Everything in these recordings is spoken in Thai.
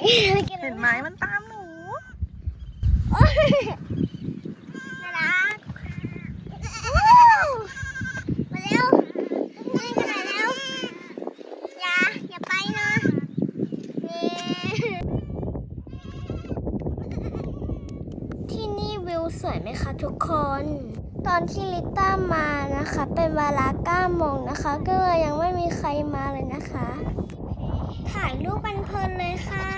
ไหมมันตามหนูน่ารักว้ามาเร็วนี่กันหน่อยเร็วอย่าอย่าไปนะที่นี่วิวสวยไหมคะทุกคน ตอนที่ลิต้ามานะคะ เป็นเวลา9โมงนะคะ ก็เลยยังไม่มีใครมาเลยนะคะ ถ่ายรูปกันเพลินเลยค่ะ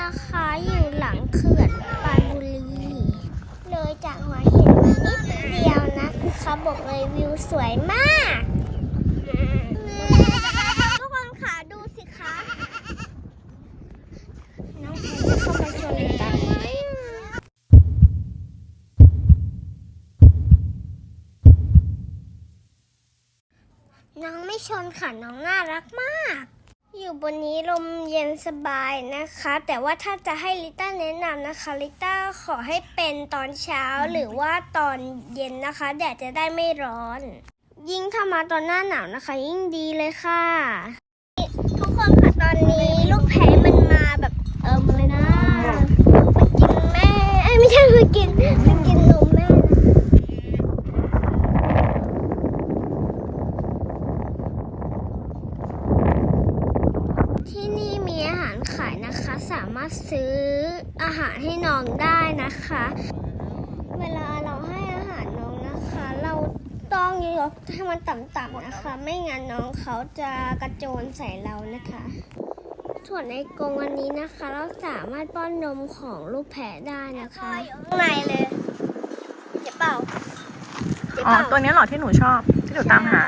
นะคะอยู่หลังเขื่อนปรานบุรีเลยจากหัวหินมานิดเดียวนะคะบอกเลยวิวสวยมากทุกคนค่ะดูสิคะน้องแพนจะเข้ามาชวนลิต้าไมน้องไม่ชนค่ะน้องน่ารักมาก อยู่บนนี้ลมเย็นสบายนะคะ แต่ว่าถ้าจะให้ลิต้าแนะนำนะคะลิต้าขอให้เป็นตอนเช้าหรือว่าตอนเย็นนะคะ แดดจะได้ไม่ร้อน ยิ่งถ้ามาตอนหน้าหนาวนะคะ ยิ่งดีเลยค่ะ ทุกคนค่ะตอนนี้ลูกแพ้มันมาแบบเออมาเลยนะมากินแม่เอ้ไม่ใช่มากินมากินนมแม่นะ ที่นี่มีอาหารขายนะคะ สามารถซื้ออาหารให้น้องได้นะคะ เวลาเราให้อาหารน้องนะคะ เราต้องยกให้มันต่ำๆนะคะ ไม่งั้นน้องเขาจะกระโจนใส่เรานะคะ ส่วนในกรงวันนี้นะคะ เราสามารถป้อนนมของลูกแพะได้นะคะข้างในเลยเจ็บเปล่าเจ็บอ๋อเปล่าตัวนี้เหรอที่หนูชอบที่หนูตามหา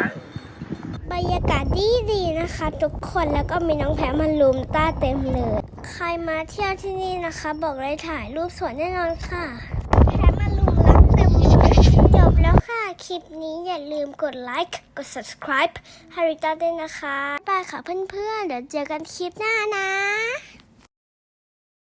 บรรยากาศดีดีๆ นะคะทุกคนแล้วก็มีน้องแพะมันลุมต้าเต็มเลย ใครมาเที่ยวที่นี่นะคะ บอกเลยถ่ายรูปสวยแน่นอนค่ะแพะมันลุมรักเต็มเลยจบแล้วค่ะ คลิปนี้อย่าลืมกดไลค์กด subscribe ฮาริต้าด้วยนะคะบายค่ะเพื่อนๆเดี๋ยวเจอกันคลิปหน้านะ